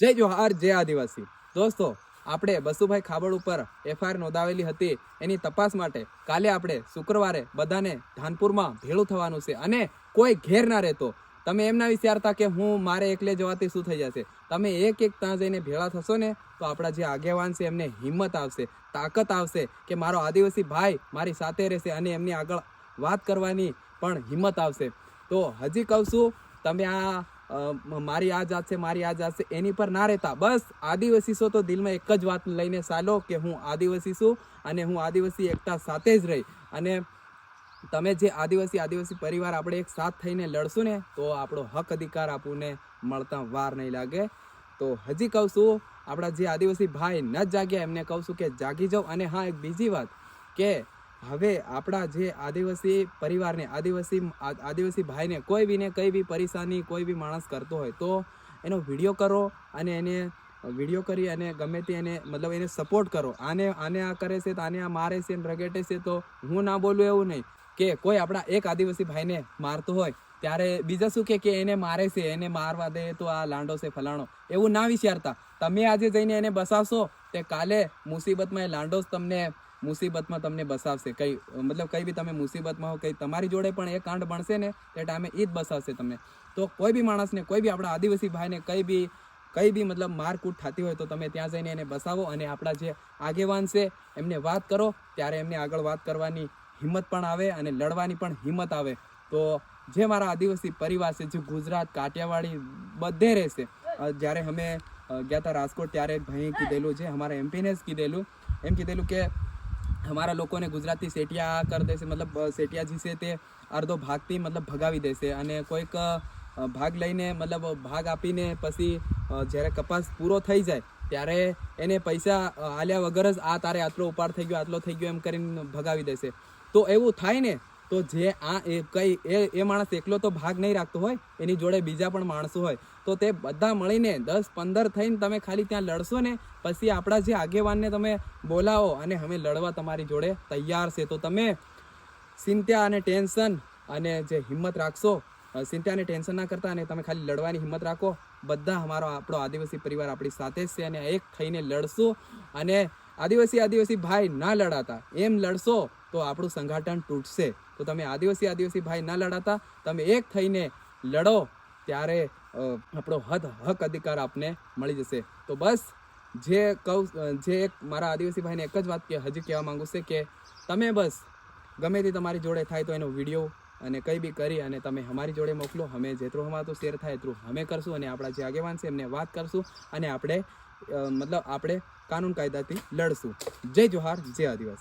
જય જોહાર, જય આદિવાસી. દોસ્તો, આપણે બસુભાઈ ખાબડ ઉપર એફઆઈઆર નોંધાવેલી હતી. એની તપાસ માટે કાલે આપણે શુક્રવારે બધાને ધાનપુરમાં ભેળું થવાનું છે અને કોઈ ઘેર ના રહેતો. તમે એમના વિચારતા કે હું, મારે એકલે જવાથી શું થઈ જશે? તમે એક એક ત્યાં જઈને ભેળા થશો ને, તો આપણા જે આગેવાન છે એમને હિંમત આવશે, તાકાત આવશે કે મારો આદિવાસી ભાઈ મારી સાથે રહેશે અને એમની આગળ વાત કરવાની પણ હિંમત આવશે. તો હજી કહું છું, તમે આ મારી આ જાત છે, મારી આ જાત છે, એની પર ના રહેતા. બસ, આદિવાસી છો તો દિલમાં એક જ વાત લઈને ચાલો કે હું આદિવાસી છું અને હું આદિવાસી એકતા સાથે જ રહી. અને તમે જે આદિવાસી આદિવાસી પરિવાર આપણે એક સાથ થઈને લડશું ને, તો આપણો હક અધિકાર આપણને મળતા વાર નહીં લાગે. તો હજી કહું છું, આપણા જે આદિવાસી ભાઈ ન જાગ્યા એમને કહું છું કે જાગી જાઓ. અને હા, એક બીજી વાત કે હવે આપણા જે આદિવાસી પરિવારને, આદિવાસી આદિવાસી ભાઈને કોઈ બીને કઈ બી પરેશાની, કોઈ બી માણસ કરતો હોય તો એનો વીડિયો કરો અને એને વીડિયો કરી અને ગમે તે એને, મતલબ એને સપોર્ટ કરો. આને આને આ કરે છે તો આને આ મારે છે ને રગેટે છે તો હું ના બોલું એવું નહીં કે કોઈ આપણા એક આદિવાસી ભાઈને મારતો હોય ત્યારે બીજા શું કે કે એને મારે છે, એને મારવા દે તો આ લાંડો છે ફલાણો. એવું ના વિચારતા. તમે આજે જઈને એને બસાવશો તે કાલે મુસીબતમાં એ લાંડો તમને મુસીબતમાં તમને બસાવશે. કઈ, મતલબ કઈ બી તમે મુસીબતમાં હો, કઈ તમારી જોડે પણ એ કાંડ બનશે ને, તે ટાઈમે એ જ બસાવશે તમને. તો કોઈ બી માણસને, કોઈ બી આપણા આદિવાસી ભાઈને કઈ બી કઈ બી મતલબ મારકૂટ થતી હોય તો તમે ત્યાં જઈને એને બસાવો અને આપણા જે આગેવાન છે, એમને વાત કરો, ત્યારે એમને આગળ વાત કરવાની હિંમત પણ આવે અને લડવાની પણ હિંમત આવે. તો જે મારા આદિવાસી પરિવાર છે, જે ગુજરાત, કાઠિયાવાડી બધે રહેશે. જ્યારે અમે ગયા હતા રાજકોટ, ત્યારે ભાઈ કીધેલું છે, અમારા એમપીને જ કીધેલું. એમ કીધેલું કે અમારા લોકોને ગુજરાતી સેટિયા કરી દેશે મતલબ અ, સેટિયાજી છે તે અડધો ભાગથી મતલબ ભગાવી દેશે અને કોઈક ભાગ લઈને મતલબ ભાગ આપીને પછી જ્યારે કપાસ પૂરો થઈ જાય ત્યારે એને પૈસા આલ્યા વગર જ આ તારે આટલો ઉપાડ થઈ ગયો આટલો થઈ ગયો એમ કરીને ભગાવી દેશે. તો એવું થાય ને તો જે આ એ કઈ એ એ માણસ એકલો તો ભાગ નહીં રાખતો હોય, એની જોડે બીજા પણ માણસો હોય. તો તે બધા મળીને દસ પંદર થઈને તમે ખાલી ત્યાં લડશો ને, પછી આપણા જે આગેવાનને તમે બોલાવો અને અમે લડવા તમારી જોડે તૈયાર છે. તો તમે ચિંતા અને ટેન્શન અને જે હિંમત રાખશો ચિંતા અને ટેન્શન ના કરતા અને તમે ખાલી લડવાની હિંમત રાખો. બધા અમારો આપણો આદિવાસી પરિવાર આપણી સાથે છે અને એક થઈને લડશું. અને આદિવાસી આદિવાસી ભાઈ ના લડાતા, એમ લડશો તો આપણું સંગઠન તૂટશે. તો તમે આદિવાસી આદિવાસી ભાઈ ના લડાતા, તમે એક થઈને લડો, ત્યારે આપણો હદ, હક અધિકાર આપને મળી જશે. તો બસ, જે કહું જે એક મારા આદિવાસી ભાઈને એક જ વાત કે હજી કહેવા માગું છે કે તમે બસ, ગમે તે તમારી જોડે થાય તો એનો વીડિયો અને કંઈ બી કરી અને તમે અમારી જોડે મોકલો. અમે જેટલું અમારું તો શેર થાય એટલું અમે કરશું અને આપણા જે આગેવાન છે એમને વાત કરશું અને આપણે મતલબ આપણે કાનૂન કાયદાથી લડશું. જય જોહાર, જય આદિવાસી.